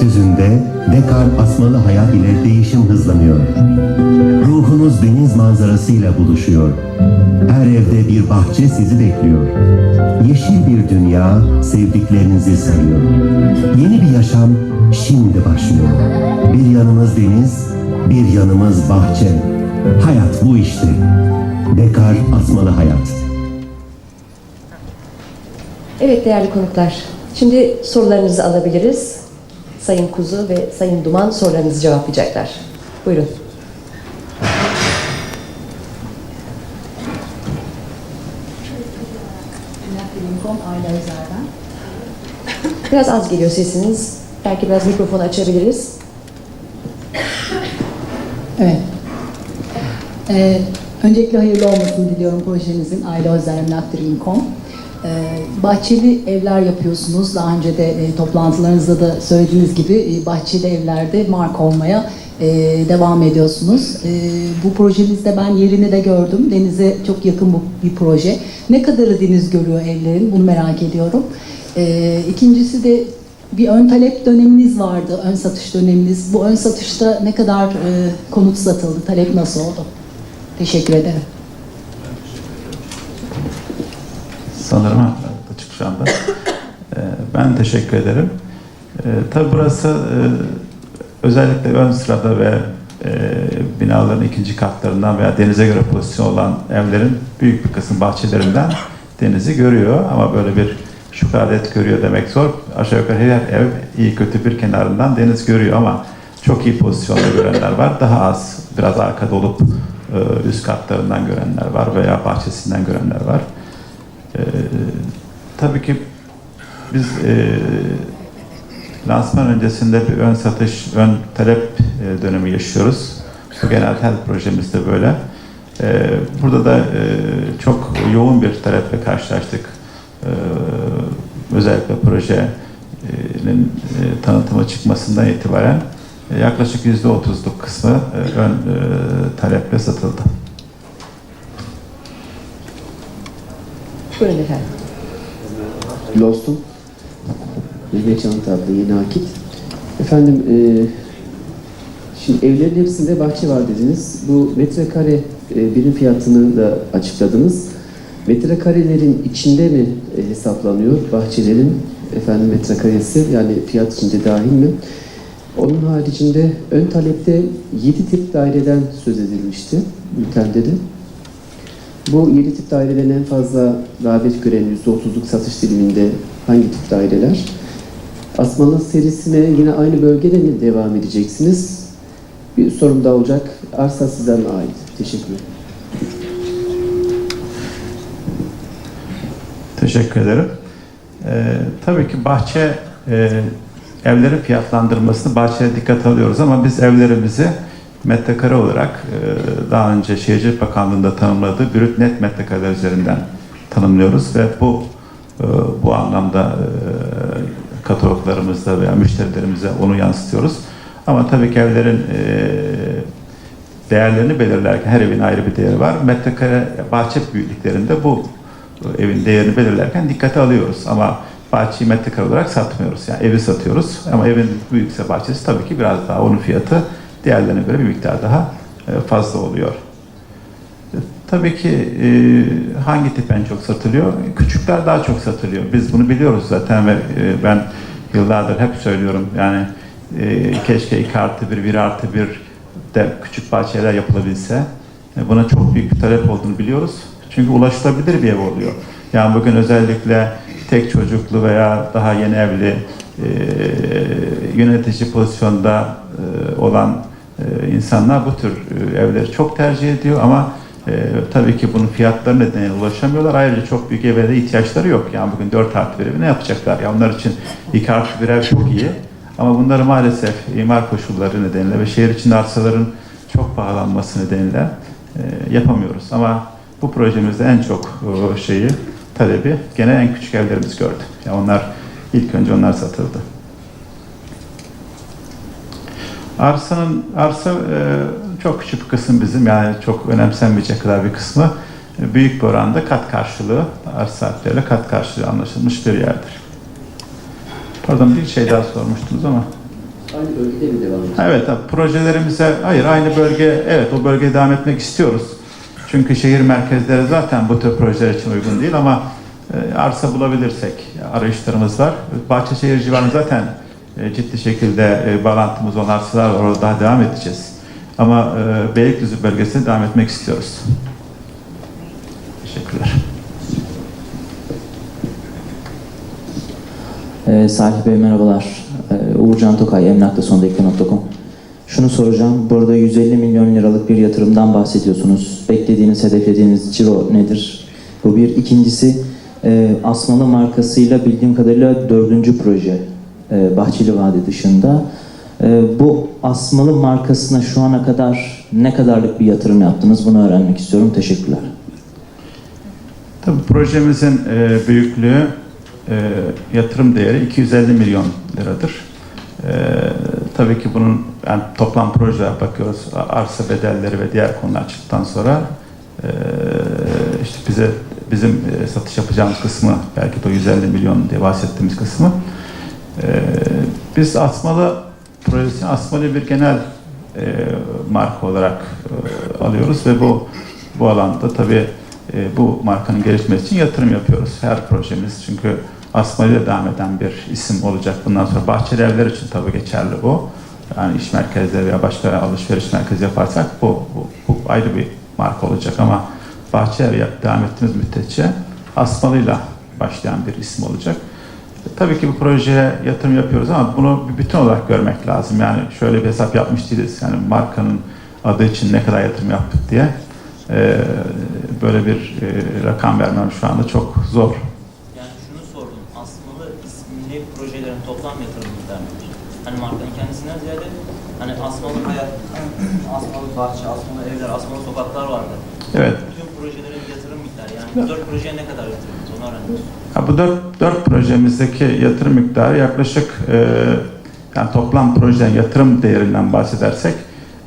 Düzünde Dekar asmalı hayat ile değişim hızlanıyor. Ruhunuz deniz manzarasıyla buluşuyor. Her evde bir bahçe sizi bekliyor. Yeşil bir dünya sevdiklerinizi sarıyor. Yeni bir yaşam şimdi başlıyor. Bir yanımız deniz, bir yanımız bahçe. Hayat bu işte. Dekar asmalı hayat. Evet değerli konuklar, şimdi sorularınızı alabiliriz. Sayın Kuzu ve Sayın Duman sorularınızı cevaplayacaklar. Buyurun. Biraz az geliyor sesiniz. Belki biraz mikrofonu açabiliriz. Evet. Ee, öncelikle hayırlı olmasını diliyorum projenizin Aile Özer Emlak Dream.com. Ee, bahçeli evler yapıyorsunuz. Daha önce de e, toplantılarınızda da söylediğiniz gibi e, bahçeli evlerde marka olmaya e, devam ediyorsunuz. Bu projenizde ben yerini de gördüm. Denize çok yakın bir proje. Ne kadarı deniz görüyor evlerin? Bunu merak ediyorum. İkincisi de bir ön talep döneminiz vardı, ön satış döneminiz. Bu ön satışta ne kadar konut satıldı, talep nasıl oldu? Teşekkür ederim. Sanırım açık şu anda. Ee, Ben teşekkür ederim. Ee, Tabii burası e, özellikle ön sırada ve e, binaların ikinci katlarından veya denize göre pozisyon olan evlerin büyük bir kısım bahçelerinden denizi görüyor. Ama böyle bir şu kadar net görüyor demek zor. Aşağı yukarı her ev iyi kötü bir kenarından deniz görüyor ama çok iyi pozisyonda görenler var. Daha az, biraz arkada olup e, üst katlarından görenler var veya bahçesinden görenler var. Ee, tabii ki biz e, lansman öncesinde bir ön satış, ön talep e, dönemi yaşıyoruz. Bu genel her projemizde böyle. Ee, burada da e, çok yoğun bir taleple karşılaştık. Ee, özellikle projenin e, tanıtıma çıkmasından itibaren e, yaklaşık %30'luk kısmı e, ön e, taleple satıldı. Buyurun efendim. Lost'um. Mehmet Çanta adlı yeni akit. Efendim, e, şimdi evlerin hepsinde bahçe var dediniz. Bu metrekare e, birim fiyatını da açıkladınız. Metrekarelerin içinde mi e, hesaplanıyor bahçelerin efendim metrekaresi yani fiyat içinde dahil mi? Onun haricinde ön talepte 7 tip daireden söz edilmişti bültende de. Bu 7 tip dairelerin en fazla rağbet gören %30'luk satış diliminde hangi tip daireler? Asmalı serisine yine aynı bölgede mi devam edeceksiniz? Bir sorum daha olacak. Arsa size mi ait? Teşekkür ederim. Teşekkür ederim. Ee, tabii ki bahçe e, evlerin fiyatlandırmasını bahçeye dikkat alıyoruz ama biz evlerimizi metrekare olarak e, daha önce Şehircilik Bakanlığı'nda tanımladığı brüt net metrekareler üzerinden tanımlıyoruz ve bu e, bu anlamda e, kataloglarımızda veya müşterilerimize onu yansıtıyoruz. Ama tabii ki evlerin değerlerini belirlerken her evin ayrı bir değeri var. Metrekare bahçe büyüklüklerinde bu evin değerini belirlerken dikkate alıyoruz. Ama bahçeyi metrekare olarak satmıyoruz. Yani evi satıyoruz. Ama evin büyükse bahçesi tabii ki biraz daha onun fiyatı diğerlerine göre bir miktar daha e, fazla oluyor. E, Tabii ki e, hangi tip en çok satılıyor? Küçükler daha çok satılıyor. Biz bunu biliyoruz zaten ve ben yıllardır hep söylüyorum. Yani keşke 2 artı 1, 1 artı 1 de küçük bahçeler yapılabilse. Buna çok büyük bir talep olduğunu biliyoruz. Çünkü ulaşılabilir bir ev oluyor. Yani bugün özellikle tek çocuklu veya daha yeni evli e, yönetici pozisyonda e, olan e, insanlar bu tür e, evleri çok tercih ediyor ama e, tabii ki bunun fiyatları nedeniyle ulaşamıyorlar. Ayrıca çok büyük eve de ihtiyaçları yok. Yani bugün 4 artı bir evi ne yapacaklar? Ya onlar için 2 artı bir ev çok iyi. Ama bunları maalesef imar koşulları nedeniyle ve şehir içinde arsaların çok pahalanması nedeniyle e, yapamıyoruz. Ama bu projemizde en çok e, şeyi, talebi gene en küçük evlerimiz gördü. Yani onlar ilk önce onlar satıldı. Arsanın arsa e, çok küçük bir kısım bizim yani çok önemsenmeyecek kadar bir kısmı e, büyük bir oranda kat karşılığı arsa sahipleriyle kat karşılığı anlaşılmış bir yerdir. Pardon bir şey daha sormuştunuz ama Aynı bölgede mi devam edecek? Evet, projelerimize, hayır aynı bölge, evet o bölgeye devam etmek istiyoruz. Çünkü şehir merkezleri zaten bu tür projeler için uygun değil ama e, arsa bulabilirsek arayışlarımız var. Bahçeşehir civarında zaten e, ciddi şekilde e, bağlantımız var, orada daha devam edeceğiz. Ama e, Beylikdüzü bölgesine devam etmek istiyoruz. Teşekkürler. Ee, Salih Bey merhabalar. Ee, Uğurcan Tokay, emlaktasondaki.com. Şunu soracağım. Burada 150 milyon liralık bir yatırımdan bahsediyorsunuz. Beklediğiniz, hedeflediğiniz ciro nedir? Bu bir. İkincisi, e, Asmalı markasıyla bildiğim kadarıyla dördüncü proje e, Bahçeli Vadi dışında. E, bu Asmalı markasına şu ana kadar ne kadarlık bir yatırım yaptınız? Bunu öğrenmek istiyorum. Teşekkürler. Tabii projemizin e, büyüklüğü, yatırım değeri 250 milyon liradır. Tabii ki bunun yani toplam projelere bakıyoruz. Arsa bedelleri ve diğer konular çıktıktan sonra işte bize bizim satış yapacağımız kısmı belki de o 150 milyon diye bahsettiğimiz kısmı. E, biz Asmalı projesini Asmalı bir genel e, marka olarak e, alıyoruz ve bu bu alanda tabii e, bu markanın gelişmesi için yatırım yapıyoruz. Her projemiz çünkü Asma ile devam eden bir isim olacak. Bundan sonra bahçeli evler için tabii geçerli bu. Yani iş merkezleri veya başka alışveriş merkezi yaparsak bu, bu, bu ayrı bir marka olacak ama bahçe ev devam ettiğimiz müddetçe Asmalı'yla başlayan bir isim olacak. E, Tabii ki bu projeye yatırım yapıyoruz ama bunu bir bütün olarak görmek lazım. Yani şöyle bir hesap yapmış değiliz. Yani markanın adı için ne kadar yatırım yaptık diye. Ee, böyle bir e, rakam vermem şu anda çok zor. Yani şunu sordum. Asmalı isimli projelerin toplam yatırım miktarı nedir? Hani markanın kendisinden ziyade hani Asmalı hayat, Asmalı bahçe, Asmalı evler, Asmalı sokaklar vardı. Evet. Bütün projelerin yatırım miktarı yani bu dört projeye ne kadar yatırdınız onu. Ya bu dört, dört projemizdeki yatırım miktarı yaklaşık e, yani toplam projenin yatırım değerinden bahsedersek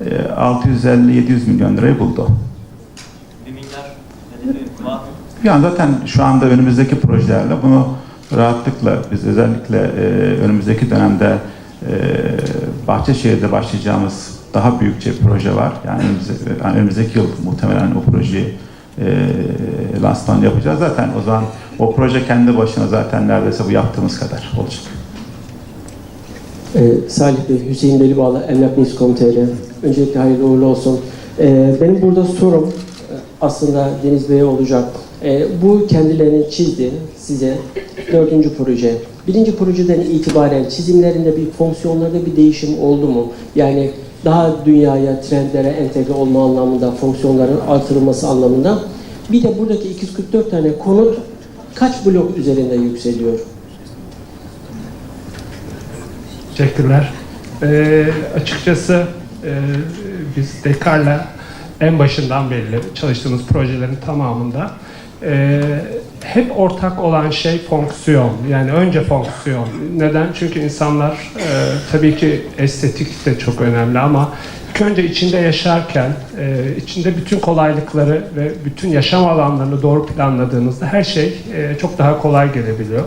e, 650-700 milyon lirayı buldu. Yani zaten şu anda önümüzdeki projelerle bunu rahatlıkla biz özellikle e, önümüzdeki dönemde e, Bahçeşehir'de başlayacağımız daha büyükçe bir proje var. Yani, yani önümüzdeki yıl muhtemelen o projeyi e, lansman yapacağız. Zaten o zaman o proje kendi başına zaten neredeyse bu yaptığımız kadar olacak. Ee, Salih Bey, Hüseyin Belibağlı, Emlak News.com.tr. Öncelikle hayırlı uğurlu olsun. Ee, benim burada sorum e, aslında Deniz Bey'e olacak. Ee, bu kendilerinin çizdi size dördüncü proje. Birinci projeden itibaren çizimlerinde bir fonksiyonlarda bir değişim oldu mu? Yani daha dünyaya, trendlere entegre olma anlamında, fonksiyonların artırılması anlamında. Bir de buradaki 244 tane konut kaç blok üzerinde yükseliyor? Teşekkürler. Ee, açıkçası e, biz Dekar'la en başından beri çalıştığımız projelerin tamamında e, hep ortak olan şey fonksiyon. Yani önce fonksiyon. Neden? Çünkü insanlar e, tabii ki estetik de çok önemli ama önce içinde yaşarken e, içinde bütün kolaylıkları ve bütün yaşam alanlarını doğru planladığınızda her şey e, çok daha kolay gelebiliyor.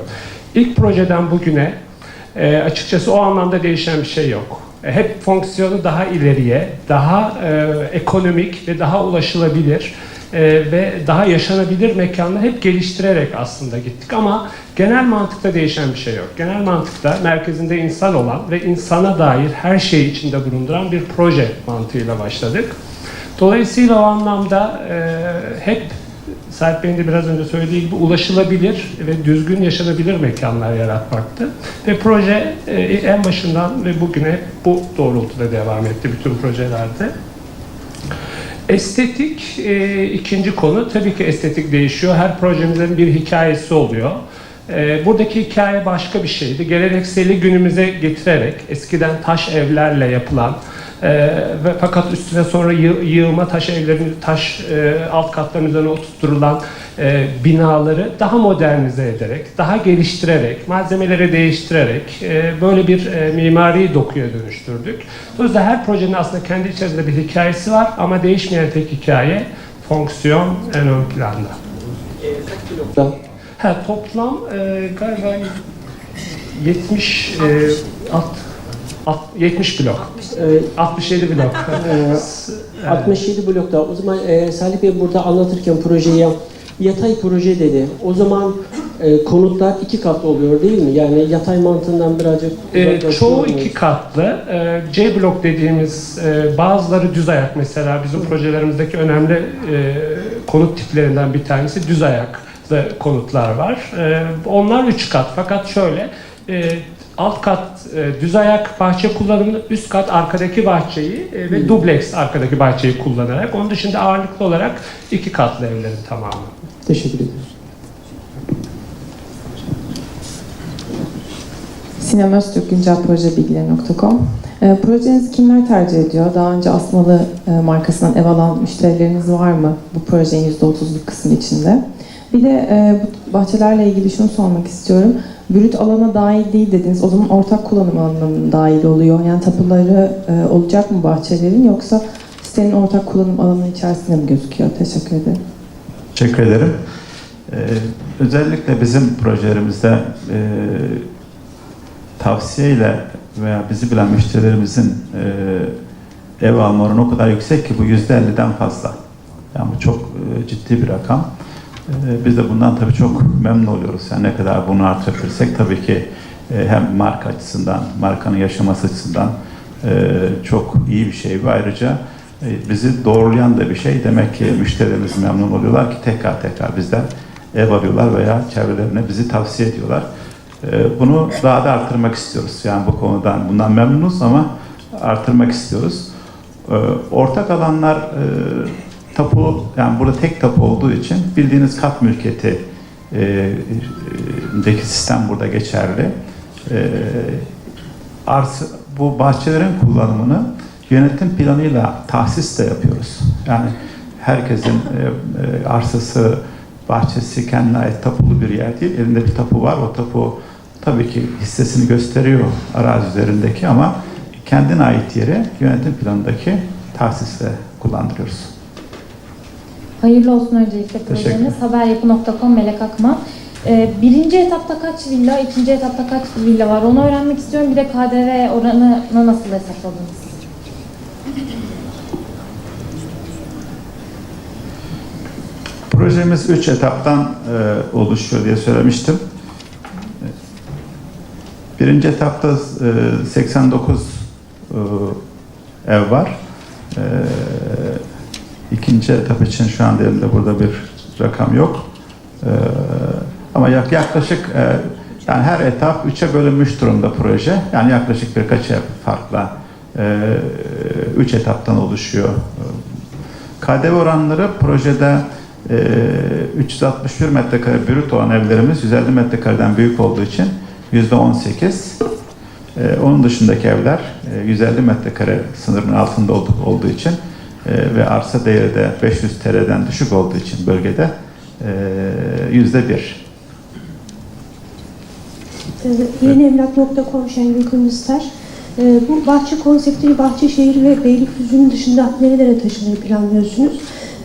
İlk projeden bugüne e, açıkçası o anlamda değişen bir şey yok. E, hep fonksiyonu daha ileriye, daha e, ekonomik ve daha ulaşılabilir e, ve daha yaşanabilir mekanla hep geliştirerek aslında gittik ama genel mantıkta değişen bir şey yok. Genel mantıkta merkezinde insan olan ve insana dair her şeyi içinde bulunduran bir proje mantığıyla başladık. Dolayısıyla o anlamda e, hep Serp Bey'in de biraz önce söylediği gibi ulaşılabilir ve düzgün yaşanabilir mekanlar yaratmaktı. Ve proje e, en başından ve bugüne bu doğrultuda devam etti bütün projelerde. Estetik e, ikinci konu. Tabii ki estetik değişiyor. Her projemizin bir hikayesi oluyor. E, buradaki hikaye başka bir şeydi. Gelenekseli günümüze getirerek eskiden taş evlerle yapılan e, ve fakat üstüne sonra yığ- taş evlerin taş e, alt katların üzerine oturtulan e, binaları daha modernize ederek, daha geliştirerek, malzemeleri değiştirerek e, böyle bir e, mimari dokuya dönüştürdük. Dolayısıyla her projenin aslında kendi içerisinde bir hikayesi var ama değişmeyen tek hikaye fonksiyon en ön planda. Da Ha, toplam e, galiba 70 e, Alt- 70 blok. Ee, 67 blok. e, 67 blokta. O zaman e, Salih Bey burada anlatırken projeyi yatay proje dedi. O zaman e, konutlar iki katlı oluyor değil mi? Yani yatay mantığından birazcık Ee, uzaklaşıyor çoğu iki katlı. Ee, C blok dediğimiz e, bazıları düz ayak mesela bizim projelerimizdeki önemli e, konut tiplerinden bir tanesi düz ayak konutlar var. Ee, onlar üç kat fakat şöyle e, alt kat e, düz ayak bahçe kullanımını üst kat arkadaki bahçeyi e, ve dubleks arkadaki bahçeyi kullanarak onun dışında ağırlıklı olarak iki katlı evlerin tamamı. Teşekkür ederim. Sinem Öztürk, güncelprojebilgileri.com. E, projenizi kimler tercih ediyor? Daha önce Asmalı e, markasından ev alan müşterileriniz var mı bu projenin %30'luk kısmı içinde? Bir de e, bu bahçelerle ilgili şunu sormak istiyorum. Brüt alana dahil değil dediniz. O zaman ortak kullanım alanına dahil oluyor. Yani tapuları e, olacak mı bahçelerin yoksa sitenin ortak kullanım alanının içerisinde mi gözüküyor? Teşekkür ederim. Teşekkür ederim. Ee, özellikle bizim projelerimizde e, tavsiyeyle veya bizi bilen müşterilerimizin e, ev alma oranı o kadar yüksek ki bu yüzde 50'den fazla. Yani bu çok e, ciddi bir rakam. E, biz de bundan tabii çok memnun oluyoruz. Yani ne kadar bunu artırabilirsek tabii ki e, hem marka açısından, markanın yaşaması açısından e, çok iyi bir şey. Ve ayrıca e, bizi doğrulayan da bir şey. Demek ki müşterilerimiz memnun oluyorlar ki tekrar tekrar bizden ev arıyorlar veya çevrelerine bizi tavsiye ediyorlar. Bunu daha da arttırmak istiyoruz. Yani bu konudan bundan memnunuz ama arttırmak istiyoruz. Ortak alanlar tapu yani burada tek tapu olduğu için bildiğiniz kat mülkiyeti e, e, deki sistem burada geçerli. E, arsa, bu bahçelerin kullanımını yönetim planıyla tahsis de yapıyoruz. Yani herkesin e, e, arsası, bahçesi kendine ait tapulu bir yer değil. Elinde bir tapu var. O tapu tabii ki hissesini gösteriyor arazi üzerindeki ama kendine ait yeri yönetim planındaki tahsisle kullandırıyoruz. Hayırlı olsun öncelikle projeniz. Haberyapı.com Melek Akman. Ee, birinci etapta kaç villa, ikinci etapta kaç villa var onu öğrenmek istiyorum. Bir de KDV oranını nasıl hesapladınız? Projemiz 3 etaptan e, oluşuyor diye söylemiştim. Birinci etapta e, 89 e, ev var. E, ikinci etap için şu anda elimde burada bir rakam yok. E, ama yak- yaklaşık e, yani her etap 3'e bölünmüş durumda proje. Yani yaklaşık birkaç farkla 3 etaptan oluşuyor. KDV oranları projede e, 361 metrekare brüt olan evlerimiz 150 metrekareden büyük olduğu için yüzde 18. E, onun dışındaki evler e, 150 metrekare sınırının altında olduğu için e, ve arsa değeri de 500 TL'den düşük olduğu için bölgede e, yüzde bir. Ee, Yeniemlak.com Şengül Kırmızıtaş. Ee, Bu bahçe konseptini Bahçeşehir ve Beylikdüzü'nün dışında nerelere taşımayı planlıyorsunuz?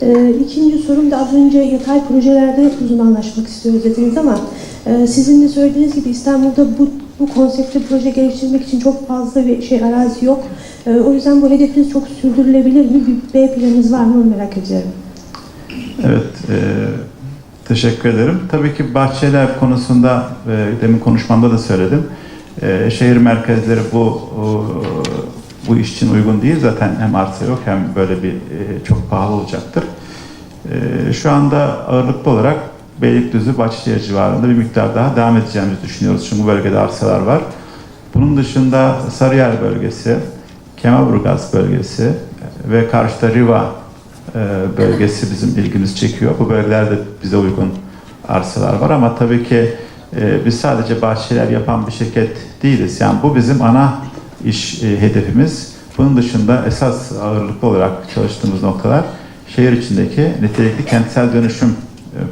Ee, İkinci sorum da az önce yatay projelerde uzmanlaşmak istiyoruz dediniz ama e, sizin de söylediğiniz gibi İstanbul'da bu, bu konsepte proje geliştirmek için çok fazla bir şey arazi yok. Ee, O yüzden bu hedefiniz çok sürdürülebilir mi? Bir B planınız var mı onu merak ediyorum. Evet, e, teşekkür ederim. Tabii ki bahçeler konusunda e, demin konuşmamda da söyledim. E, şehir merkezleri bu e, bu iş için uygun değil. Zaten hem arsa yok hem böyle bir e, çok pahalı olacaktır. E, şu anda ağırlıklı olarak Beylikdüzü, Bahçeşehir civarında bir miktar daha devam edeceğimizi düşünüyoruz. Çünkü bu bölgede arsalar var. Bunun dışında Sarıyer bölgesi, Kemerburgaz bölgesi ve karşıda Riva e, bölgesi bizim ilgimizi çekiyor. Bu bölgelerde bize uygun arsalar var ama tabii ki e, biz sadece bahçeler yapan bir şirket değiliz. Yani bu bizim ana iş e, hedefimiz. Bunun dışında esas ağırlıklı olarak çalıştığımız noktalar şehir içindeki nitelikli kentsel dönüşüm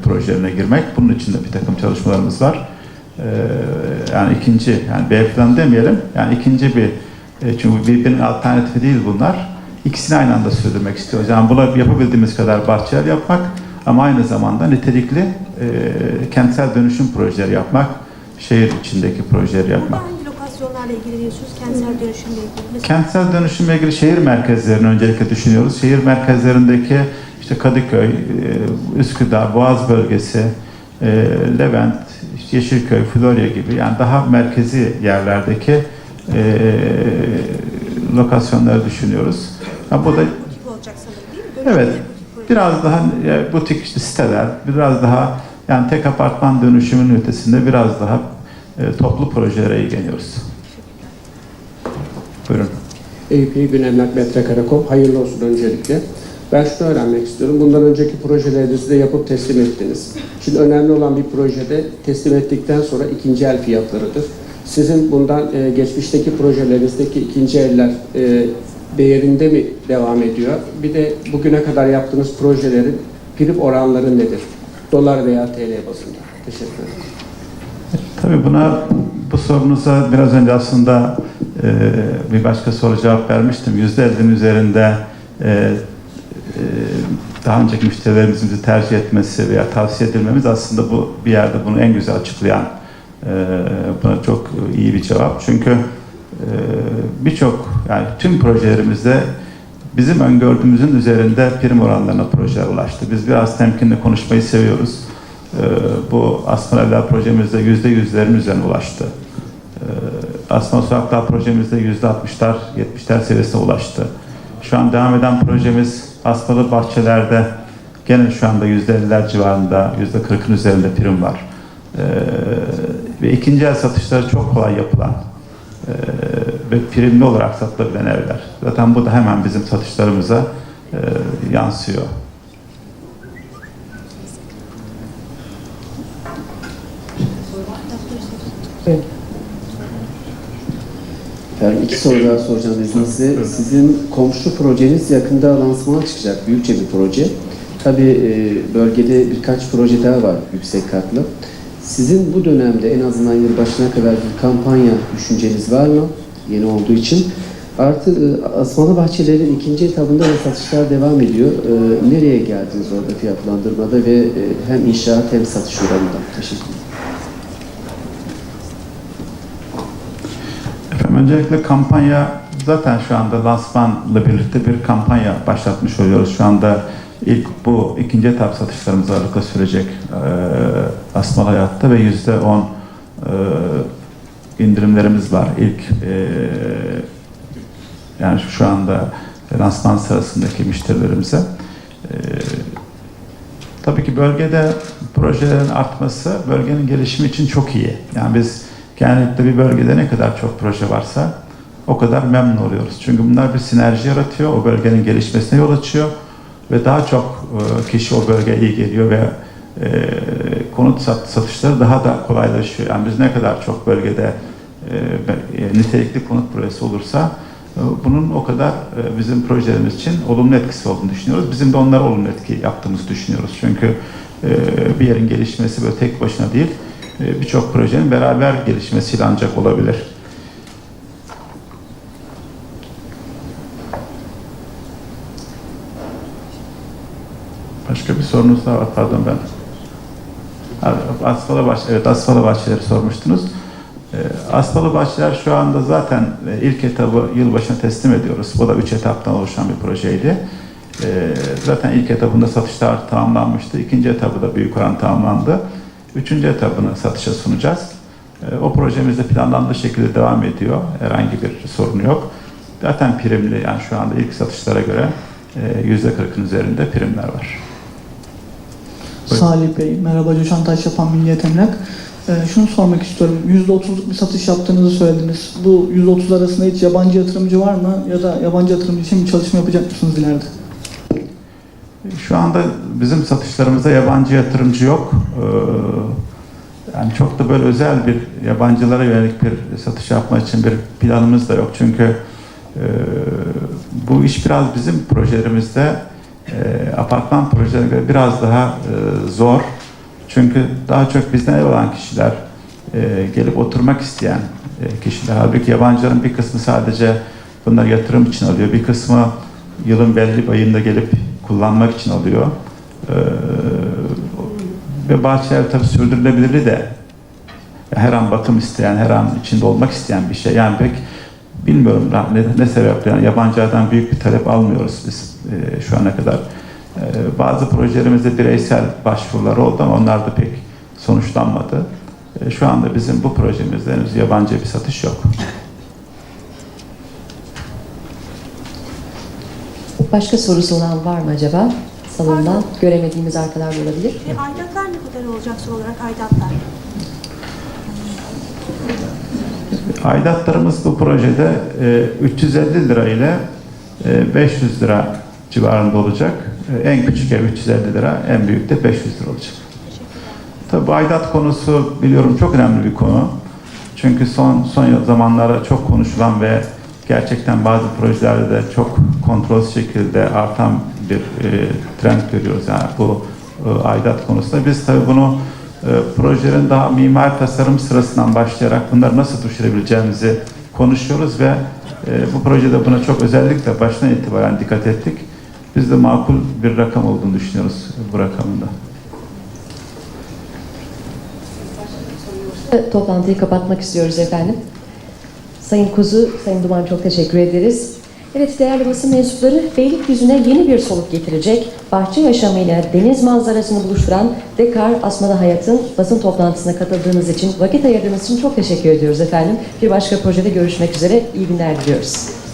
projelerine girmek. Bunun için de bir takım çalışmalarımız var. E, yani ikinci, yani B plan demeyelim, yani ikinci bir, e, çünkü birbirinin alternatifi değil bunlar. İkisini aynı anda sürdürmek istiyoruz. Yani buna yapabildiğimiz kadar bahçeler yapmak ama aynı zamanda nitelikli e, kentsel dönüşüm projeleri yapmak, şehir içindeki projeleri yapmak. Kentsel dönüşümle ilgili. Mesela Kentsel dönüşümle ilgili şehir merkezlerini öncelikle düşünüyoruz. Şehir merkezlerindeki işte Kadıköy, e, Üsküdar, Boğaz bölgesi, e, Levent, işte Yeşilköy, Florya gibi yani daha merkezi yerlerdeki e, lokasyonları düşünüyoruz. Ha, bu da Evet. Biraz daha butik işte siteler, biraz daha yani tek apartman dönüşümünün ötesinde biraz daha toplu projelere ilgileniyoruz. Buyurun. Eyüp Gün Emlak Metrekare.com hayırlı olsun öncelikle. Ben şunu öğrenmek istiyorum. Bundan önceki projelerinizi de yapıp teslim ettiniz. Şimdi önemli olan bir projede teslim ettikten sonra ikinci el fiyatlarıdır. Sizin bundan e, geçmişteki projelerinizdeki ikinci eller e, değerinde mi devam ediyor? Bir de bugüne kadar yaptığınız projelerin prim oranları nedir? Dolar veya TL bazında. Teşekkür ederim. Tabii buna bu sorunuza biraz önce aslında e, bir başka soru cevap vermiştim. %50'nin üzerinde e, daha önceki müşterilerimizin tercih etmesi veya tavsiye edilmemiz aslında bu bir yerde bunu en güzel açıklayan e, buna çok iyi bir cevap. Çünkü e, birçok yani tüm projelerimizde bizim öngördüğümüzün üzerinde prim oranlarına projeler ulaştı. Biz biraz temkinli konuşmayı seviyoruz. Ee, bu Asma Evler projemizde yüzde yüzlerin üzerine ulaştı. Ee, Asma Sokaklar projemizde yüzde altmışlar, yetmişler seviyesine ulaştı. Şu an devam eden projemiz Asmalı Bahçeler'de gene şu anda yüzde elliler civarında, yüzde kırkın üzerinde prim var. Ee, ve ikinci el satışları çok kolay yapılan ee, ve primli olarak satılabilen evler. Zaten bu da hemen bizim satışlarımıza e, yansıyor. Buyurun. Efendim iki soru daha soracağım izninizle. Sizin komşu projeniz yakında lansmana çıkacak. Büyükçe bir proje. Tabii e, bölgede birkaç proje daha var yüksek katlı. Sizin bu dönemde en azından yılbaşına kadar bir kampanya düşünceniz var mı? Yeni olduğu için. Artı e, Asmalı Bahçeler'in ikinci etabında da satışlar devam ediyor. E, nereye geldiniz orada fiyatlandırmada ve e, hem inşaat hem satış oranında? Teşekkür ederim. Efendim öncelikle kampanya zaten şu anda lansmanla birlikte bir kampanya başlatmış oluyoruz. Şu anda ilk bu ikinci etap satışlarımız aralıkta sürecek e, Asmal Hayat'ta ve yüzde on indirimlerimiz var. İlk e, yani şu anda lansman sırasındaki müşterilerimize. E, tabii ki bölgede projelerin artması bölgenin gelişimi için çok iyi. Yani biz genellikle bir bölgede ne kadar çok proje varsa o kadar memnun oluyoruz. Çünkü bunlar bir sinerji yaratıyor, o bölgenin gelişmesine yol açıyor ve daha çok e, kişi o bölgeye iyi geliyor ve e, konut sat, satışları daha da kolaylaşıyor. Yani biz ne kadar çok bölgede e, nitelikli konut projesi olursa bunun o kadar bizim projelerimiz için olumlu etkisi olduğunu düşünüyoruz. Bizim de onlara olumlu etki yaptığımızı düşünüyoruz. Çünkü bir yerin gelişmesi böyle tek başına değil, birçok projenin beraber gelişmesiyle ancak olabilir. Başka bir sorunuz daha var, pardon ben. Asfalı Bahçe, evet Asfalı Bahçeleri sormuştunuz. Ee, Asfalı Bahçeler şu anda zaten e, ilk etabı yılbaşına teslim ediyoruz. Bu da üç etaptan oluşan bir projeydi. Zaten ilk etabında satışlar tamamlanmıştı. İkinci etabı da büyük oran tamamlandı. Üçüncü etabını satışa sunacağız. Ee, o projemiz de planlandığı şekilde devam ediyor. Herhangi bir sorun yok. Zaten primli yani şu anda ilk satışlara göre e, yüzde 40'ın üzerinde primler var. Buyurun. Salih Bey, merhaba Coşan Taş yapan Milliyet Emlak. Ee, şunu sormak istiyorum. %30'luk bir satış yaptığınızı söylediniz. Bu %30 arasında hiç yabancı yatırımcı var mı? Ya da yabancı yatırımcı için bir çalışma yapacak mısınız ileride? Şu anda bizim satışlarımızda yabancı yatırımcı yok. Ee, Yani çok da böyle özel bir yabancılara yönelik bir satış yapma için bir planımız da yok. Çünkü e, bu iş biraz bizim projelerimizde e, apartman projelerine biraz daha e, zor. Çünkü daha çok bizden ev alan kişiler gelip oturmak isteyen kişiler. Halbuki yabancıların bir kısmı sadece bunlar yatırım için alıyor. Bir kısmı yılın belli bir ayında gelip kullanmak için alıyor. Ee, ve bahçeler tabii sürdürülebilirliği de her an bakım isteyen, her an içinde olmak isteyen bir şey. Yani pek bilmiyorum ne, ne sebeple yani yabancılardan büyük bir talep almıyoruz biz e, şu ana kadar. E, bazı projelerimizde bireysel başvurular oldu ama onlar da pek sonuçlanmadı. E, şu anda bizim bu projemizde henüz yabancı bir satış yok. Başka sorusu olan var mı acaba? Salondan göremediğimiz arkalarda olabilir. E, aidatlar ne kadar olacak son olarak aidatlar? Aidatlarımız bu projede e, 350 lira ile e, 500 lira civarında olacak. E, En küçük ev 350 lira, en büyük de 500 lira olacak. Tabii aidat konusu biliyorum çok önemli bir konu. Çünkü son son zamanlarda çok konuşulan ve gerçekten bazı projelerde de çok kontrolsüz şekilde artan bir e, trend görüyoruz yani bu e, aidat konusunda. Biz tabii bunu e, projelerin daha mimar tasarım sırasından başlayarak bunları nasıl düşürebileceğimizi konuşuyoruz ve e, bu projede buna çok özellikle baştan itibaren dikkat ettik. Biz de makul bir rakam olduğunu düşünüyoruz bu rakamında. Toplantıyı kapatmak istiyoruz efendim. Sayın Kuzu, Sayın Duman çok teşekkür ederiz. Evet değerli basın mensupları Beylikdüzü'ne yeni bir soluk getirecek, bahçe yaşamıyla deniz manzarasını buluşturan Dekar Asmalı Hayat'ın basın toplantısına katıldığınız için, vakit ayırdığınız için çok teşekkür ediyoruz efendim. Bir başka projede görüşmek üzere, iyi günler diliyoruz.